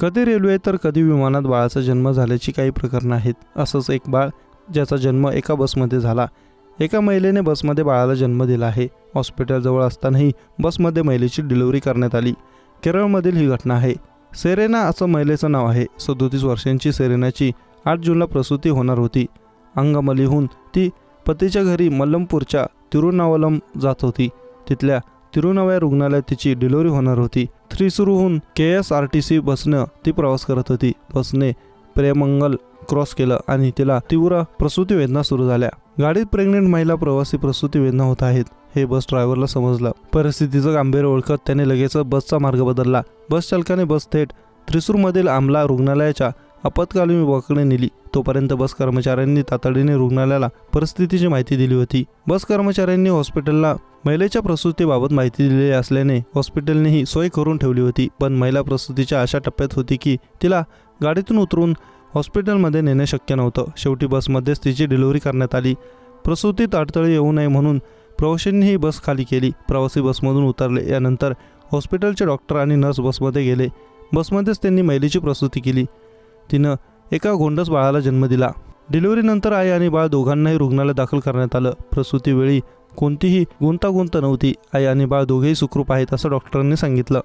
कधी रेल्वे तर कधी विमानात बाळाचा जन्म झाल्याची काही प्रकरणं आहेत असंच एक बाळ ज्याचा जन्म एका बसमध्ये झाला. एका महिलेने बसमध्ये बाळाला जन्म दिला आहे. हॉस्पिटलजवळ असतानाही बसमध्ये महिलेची डिलिव्हरी करण्यात आली. केरळमधील ही घटना आहे. सेरेना असं महिलेचं नाव आहे. सदोतीस वर्षांची सेरेनाची आठ जूनला प्रसूती होणार होती. अंगमलीहून ती पतीच्या घरी मल्लमपूरच्या तिरुनावलम जात होती. तिथल्या तिरुनावया रुग्णालयात तिची डिलिव्हरी होणार होती. थ्रीसुरूहून K S R T C बसनं ती प्रवास करत होती. बसने प्रेमंगल क्रॉस केलं आणि तिला तीव्र प्रसूती वेदना सुरू झाल्या. गाडीत प्रेग्नेंट महिला प्रवासी प्रसूती वेदना होत आहेत हे बस ड्रायव्हरला समजलं. परिस्थितीचं गांभीर्य ओळखत त्याने लगेच बसचा मार्ग बदलला. बस चालकाने बस थेट थ्रिसूरमधील आमला रुग्णालयाच्या आपत्कालीन विभागाकडे नेली. तोपर्यंत बस कर्मचाऱ्यांनी तातडीने रुग्णालयाला परिस्थितीची माहिती दिली होती. बस कर्मचाऱ्यांनी हॉस्पिटलला महिलेच्या प्रसूतीबाबत माहिती दिलेली असल्याने हॉस्पिटलनेही सोय करून ठेवली होती. पण महिला प्रसूतीच्या अशा टप्प्यात होती की तिला गाडीतून उतरून हॉस्पिटलमध्ये नेणे शक्य नव्हतं. शेवटी बसमध्येच तिची डिलिव्हरी करण्यात आली. प्रसूतीत अडथळे येऊ नये म्हणून प्रवाशांनीही बस खाली केली. प्रवासी बसमधून उतरले. यानंतर हॉस्पिटलचे डॉक्टर आणि नर्स बसमध्ये गेले. बसमध्येच त्यांनी महिलेची प्रसूती केली. तिनं एका गोंडस बाळाला जन्म दिला. डिलिव्हरीनंतर आई आणि बाळ दोघांनाही रुग्णालयात दाखल करण्यात आलं. प्रसूतीवेळी कोणतीही गुंतागुंत नव्हती. आई आणि बाळ दोघेही सुखरूप आहेत असं डॉक्टरांनी सांगितलं.